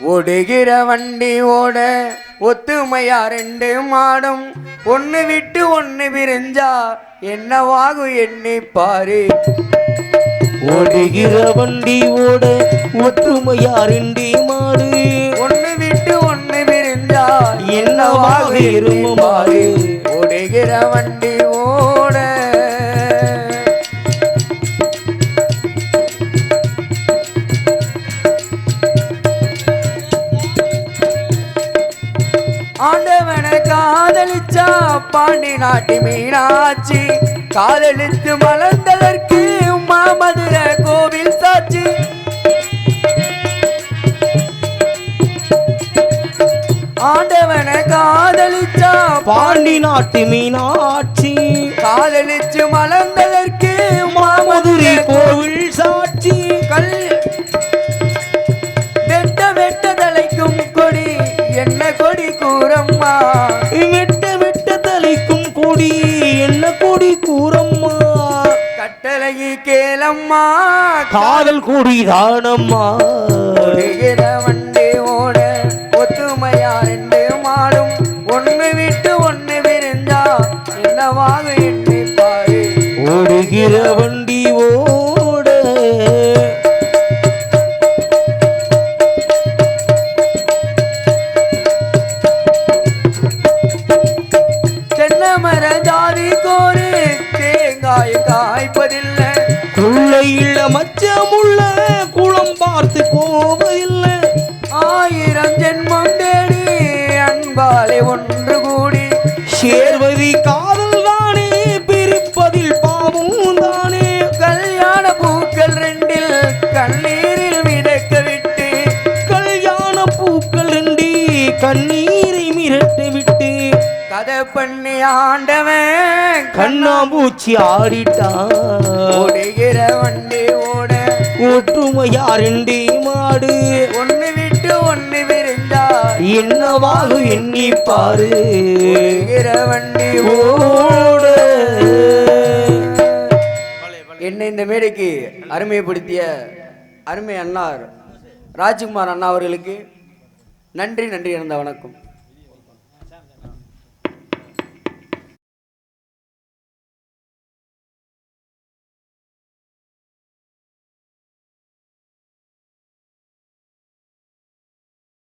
ஓடுகிற வண்டி ஓட ஒத்துமையா ரெண்டு மாடும். ஒன்னு விட்டு ஒன்னு விரிஞ்சா என்னவாகும் எண்ணி பாரு. ஓடுகிற வண்டி ஓட ஒற்றுமையா ரெண்டே மாடு. ஒன்னு விட்டு ஒன்னு விரிஞ்சா என்னவாக என்னவாகும் எண்ணி இருக்கும் பாரு. மாறு. ஓடுகிற வண்டி காதலிச்சா பாண்டி நாட்டு மீனாட்சி. காதலித்து மலர்ந்ததற்கு மாமதுர கோவில் சாட்சி. ஆண்டவனை காதலிச்சா பாண்டி நாட்டு மீனாட்சி. காதலிச்சு மலர்ந்ததற்கு மதுரை மாமதுரை கோவில் சாட்சி. கல் வெட்ட வெட்ட தலைக்கும் கொடி என்ன கொடி கூறம்மா? கேளம்மா காதல் கொடி தானம்மா ஓடுகிற வண்டி ஓட ஒத்துமையா ரெண்டு மாடும். ஒண்ணு விட்டு ஒண்ணு விரிஞ்சா என்னவாக எண்ணி பாரு. ஓடுகிற வண்டி ஓட தென்னமர ஜாதி கோரு தேங்காய் காய்ப்பதில்லை. கொள்ளையில மச்சமுள்ள குளம் பார்த்து போவதில்லை. ஆயிரம் ஜென்மம் தேடி அன்பாலே ஒன்று கூடி. சேர்வதி காதல் தானே பிரிப்பதில் பாவம் தானே. கல்யாண பூக்கள் ரெண்டில் கண்ணீரில் மிதக்க விட்டு. கல்யாண பூக்கள் ரெண்டி கண்ணீரை மிரட்டு விட்டு. கதை பண்ணி ஆண்டவன் கண்ணாம்பூச்சி ஆடிட்டான் ஓடுகிற வண்டி ஓட. ஒற்றுமையா ரெண்டே மாடு. ஒண்ணு விட்டு ஒண்ணு விரிஞ்சா என்னவாகும் எண்ணி பாரு. ஓடுகிற வண்டி ஓட. என்னை இந்த மேடைக்கு அருமைப்படுத்திய அருமை அண்ணார் ராஜ்குமார் அண்ணா அவர்களுக்கு நன்றி நன்றி இருந்த வணக்கம்.